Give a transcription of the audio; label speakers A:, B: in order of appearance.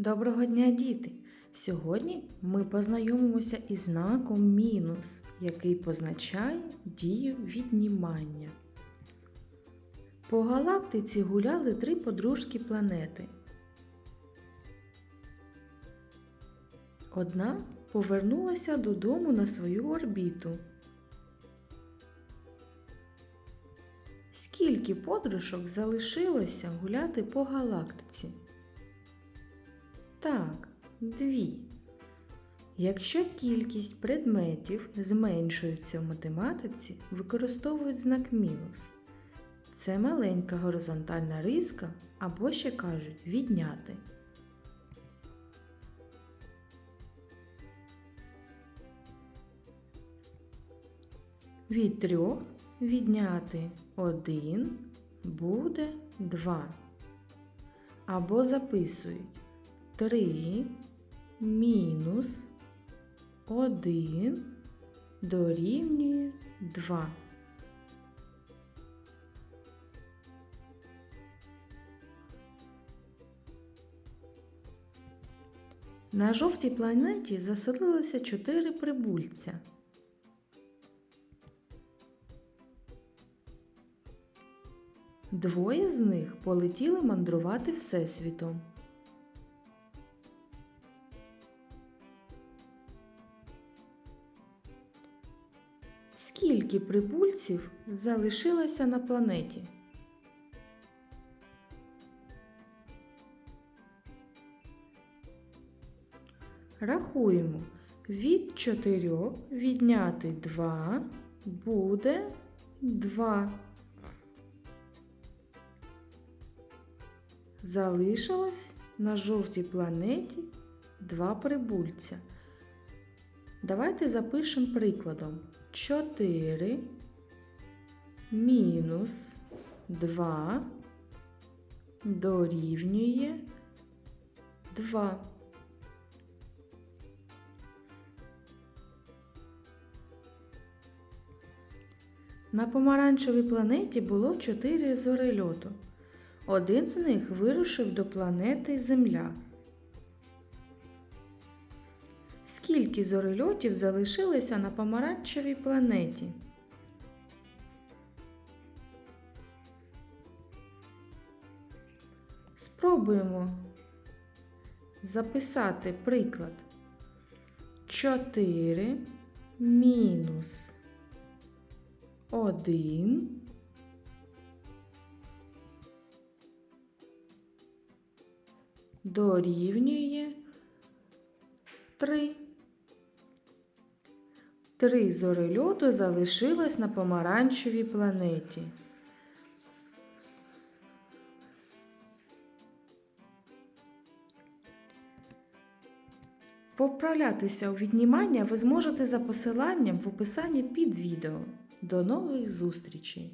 A: Доброго дня, діти! Сьогодні ми познайомимося із знаком мінус, який позначає дію віднімання. По галактиці гуляли три подружки планети. Одна повернулася додому на свою орбіту. Скільки подружок залишилося гуляти по галактиці? Так, дві. Якщо кількість предметів зменшується в математиці, використовують знак мінус. Це маленька горизонтальна риска або ще кажуть відняти. Від трьох відняти один буде два. Або записують 3 мінус 1 дорівнює 2. На жовтій планеті заселилося 4 прибульця. Двоє з них полетіли мандрувати Всесвітом. Скільки прибульців залишилося на планеті? Рахуємо. Від 4 відняти 2 буде 2. Залишилось на жовтій планеті два прибульця. Давайте запишемо прикладом 4 мінус 2 дорівнює 2. На помаранчевій планеті було 4 зорельоту. Один з них вирушив до планети Земля. Скільки зорельотів залишилося на помаранчевій планеті? Спробуємо записати приклад 4 мінус 1 дорівнює 3. Три зорельоту залишилось на помаранчевій планеті. Поправлятися у віднімання ви зможете за посиланням в описанні під відео. До нових зустрічей!